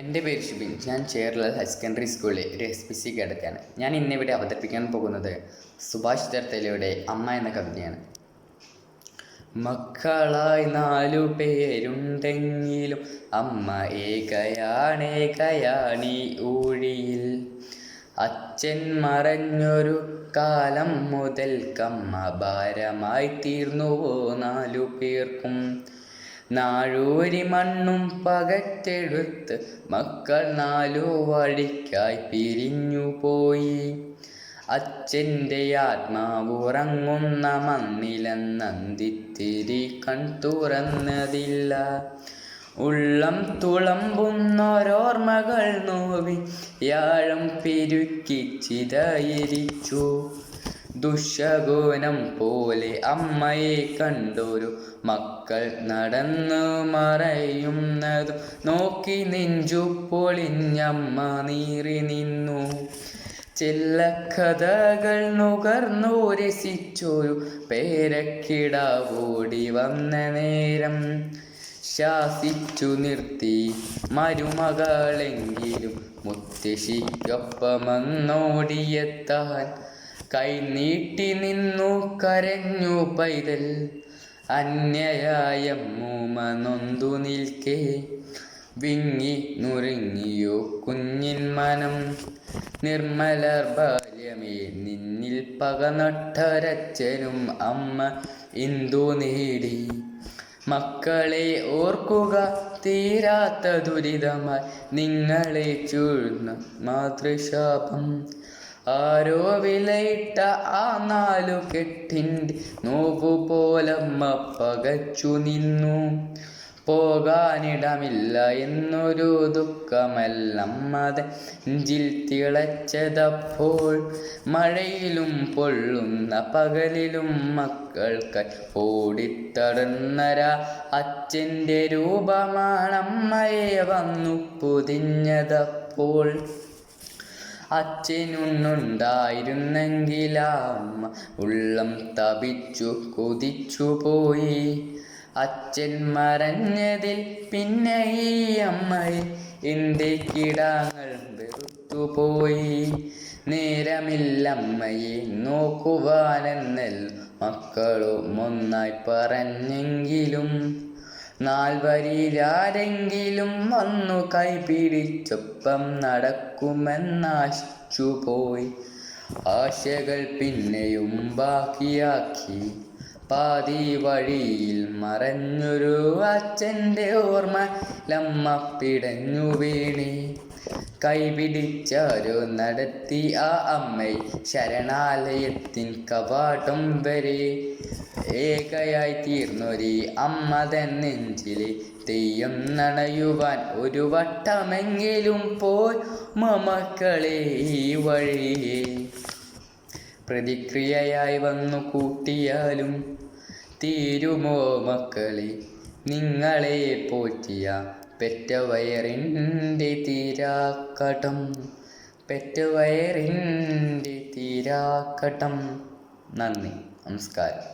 എന്റെ പേര് ഷുബിൻ. ഞാൻ ചേർലൽ ഹയർ സെക്കൻഡറി സ്കൂളിലെ ഒരു എസ് പി സി കേഡറ്റാണ്. ഞാൻ ഇന്നിവിടെ അവതരിപ്പിക്കാൻ പോകുന്നത് സുഭാഷ് ചർത്തലയുടെ അമ്മ എന്ന കവിതയാണ്. മക്കളായി നാലു പേരുണ്ടെങ്കിലും അമ്മ ഏകയാണേകയാണീ ഊഴിയിൽ. അച്ഛൻ മറഞ്ഞൊരു കാലം മുതൽക്കമ്മ ഭാരമായി തീർന്നുവോ നാലു പേർക്കും. നാഴൂരി മണ്ണും പകറ്റെടുത്ത് മക്കൾ നാലു വഴിക്കായി പിരിഞ്ഞു പോയി. അച്ഛന്റെ ആത്മാവുറങ്ങുന്ന മണ്ണിലെന്നന്തിത്തിരി കൺ തുറന്നതില്ല. ഉള്ളം തുളമ്പുന്നോരോർമ്മകൾ നോവി യാഴം പെരുക്കി ചിതയിരിച്ചു. ദുശകുനം പോലെ അമ്മയെ കണ്ടൊരു മക്കൾ നടന്നു മറയുന്നതു. നോക്കി നെഞ്ചു പൊളിഞ്ഞമ്മ നീറി നിന്നു. ചെല്ലക്കഥകൾ നുകർന്നു രസിച്ചൊരു പേരക്കിടാവോടി വന്ന നേരം ശാസിച്ചു നിർത്തി. മരുമകളെങ്കിലും മുത്തശ്ശിക്കൊപ്പമെന്നോടിയെത്താൻ കൈ നീട്ടി നിന്നു കരഞ്ഞു പൈതൽ. അന്യയായ മൂമനൊന്തു നിൽക്കേ. വിങ്ങി നുറുങ്ങിയോ കുഞ്ഞിൻ മനം. നിർമ്മലർ ബാല്യമേ നിന്നിൽ പക നട്ടരച്ചനും അമ്മ ഇന്ദു നേടി. മക്കളെ ഓർക്കുക തീരാത്ത ദുരിതമായി നിങ്ങളെ ചൂഴ്ന്ന മാതൃശാപം. ആരോ വിലയിട്ട ആ നാലു കെട്ടിന്റെ നോവു പോലമ്മ പകച്ചു നിന്നു. പോകാനിടമില്ല എന്നൊരു ദുഃഖമല്ലമ്മത് നെഞ്ചിൽ തിളച്ചതപ്പോൾ മഴയിലും പൊള്ളുന്ന പകലിലും മക്കൾക്ക് ഓടിത്തടന്നര അച്ഛന്റെ രൂപമാണമ്മയെ വന്നു പൊതിഞ്ഞതപ്പോൾ അച്ഛനുണ്ടായിരുന്നെങ്കിലമ്മ ഉള്ളം തപിച്ചു കൊതിച്ചു പോയി. അച്ഛൻ മറഞ്ഞതിൽ പിന്നെ ഈ അമ്മയെ എന്റെ കിടാങ്ങൾ വെറുത്തുപോയി നേരമില്ലമ്മയെ നോക്കുവാനെന്നൽ മക്കളും ഒന്നായി പറഞ്ഞെങ്കിലും നാൽവരിലാരെങ്കിലും വന്നു കൈപിടിച്ചൊപ്പം നടക്കുമെന്നാശിച്ചുപോയി. ആശകൾ പിന്നെയും ബാക്കിയാക്കി. പാതി വഴിയിൽ മറഞ്ഞൊരു അച്ഛന്റെ ഓർമ്മ ലമ്മ പിടഞ്ഞു വീണി. കൈപിടിച്ചാരോ നടത്തി ആ അമ്മ. ശരണാലയത്തിൻ കവാടം വരെ. ഏകയായി തീർന്നൊരി അമ്മ തൻ നെഞ്ചിലെ തെയ്യം നണയുവാൻ ഒരു വട്ടമെങ്കിലും പോയി മമക്കളെ ഈ വഴി. പ്രതിക്രിയയായി വന്നു കൂട്ടിയാലും തീരുമോ മക്കളെ? നിങ്ങളെ പോറ്റിയ പെറ്റവയറിന്റെ തീരാക്കടം പെറ്റവയറിന്റെ തീരാക്കടം. നന്ദി നമസ്കാരം.